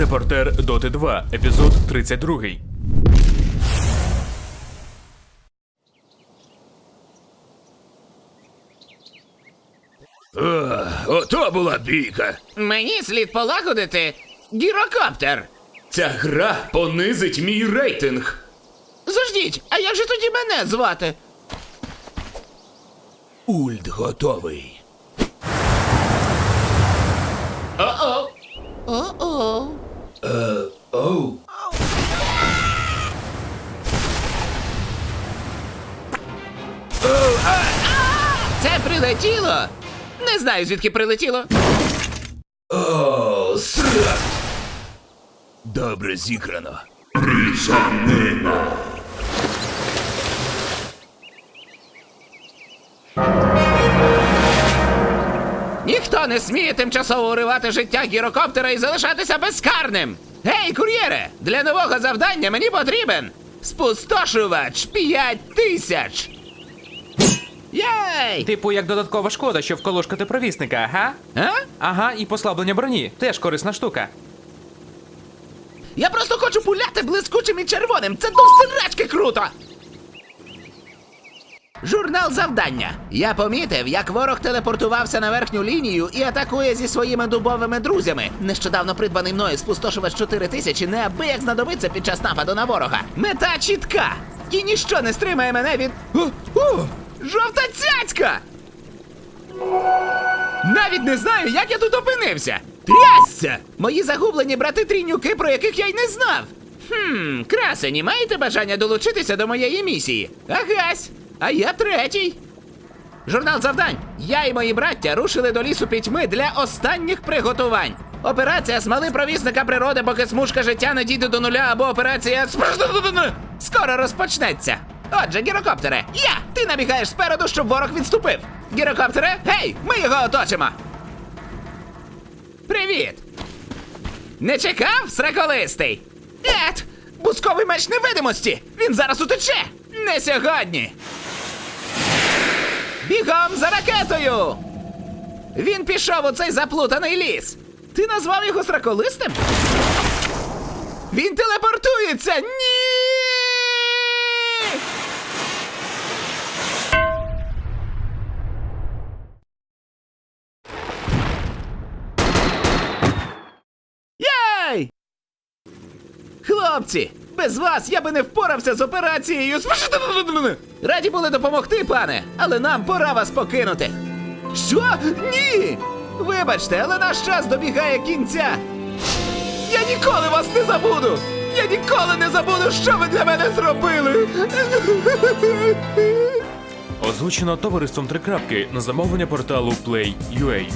Репортер Доти 2, епізод 32. О, ото була бійка. Мені слід полагодити гірокоптер. Ця гра понизить мій рейтинг. Заждіть, а як же тоді мене звати? Ульт готовий. О-о. О-о. Це прилетіло. Не знаю, звідки прилетіло. О, срак. Добре зіграно. Різанина. Ніхто не сміє тимчасово уривати життя гірокоптера і залишатися безкарним. Гей, кур'єре! Для нового завдання мені потрібен спустошувач 5 тисяч. Єй! Типу, як додаткова шкода, щоб вколошкати провісника, ага? А? Ага, і послаблення броні. Теж корисна штука. Я просто хочу пуляти блискучим і червоним. Це до сирачки круто. Журнал завдання. Я помітив, як ворог телепортувався на верхню лінію і атакує зі своїми дубовими друзями. Нещодавно придбаний мною спустошувач 4000 неабияк знадобиться під час нападу на ворога. Мета чітка! І ніщо не стримає мене від. О, о, жовта цяцька! Навіть не знаю, як я тут опинився. Трясся! Мої загублені брати трінюки, про яких я й не знав. Хм, красені, маєте бажання долучитися до моєї місії? Агась, а я третій. Журнал завдань. Я і мої браття рушили до лісу пітьми для останніх приготувань. Операція смали провісника природи, поки смужка життя не дійде до нуля, або операція скоро розпочнеться. Отже, гірокоптере, я! Ти набігаєш спереду, щоб ворог відступив. Гірокоптере, гей, ми його оточимо. Привіт! Не чекав, сраколистий? Ет! Бусковий меч невидимості! Він зараз утече! Не сьогодні! Бігом за ракетою! Він пішов у цей заплутаний ліс! Ти назвав його сраколистим? Він телепортується! Ні! Хлопці, без вас я би не впорався з операцією. Раді були допомогти, пане, але нам пора вас покинути. Що? Ні! Вибачте, але наш час добігає кінця. Я ніколи вас не забуду! Я ніколи не забуду, що ви для мене зробили. Озвучено товариством Трикрапки на замовлення порталу Play.ua.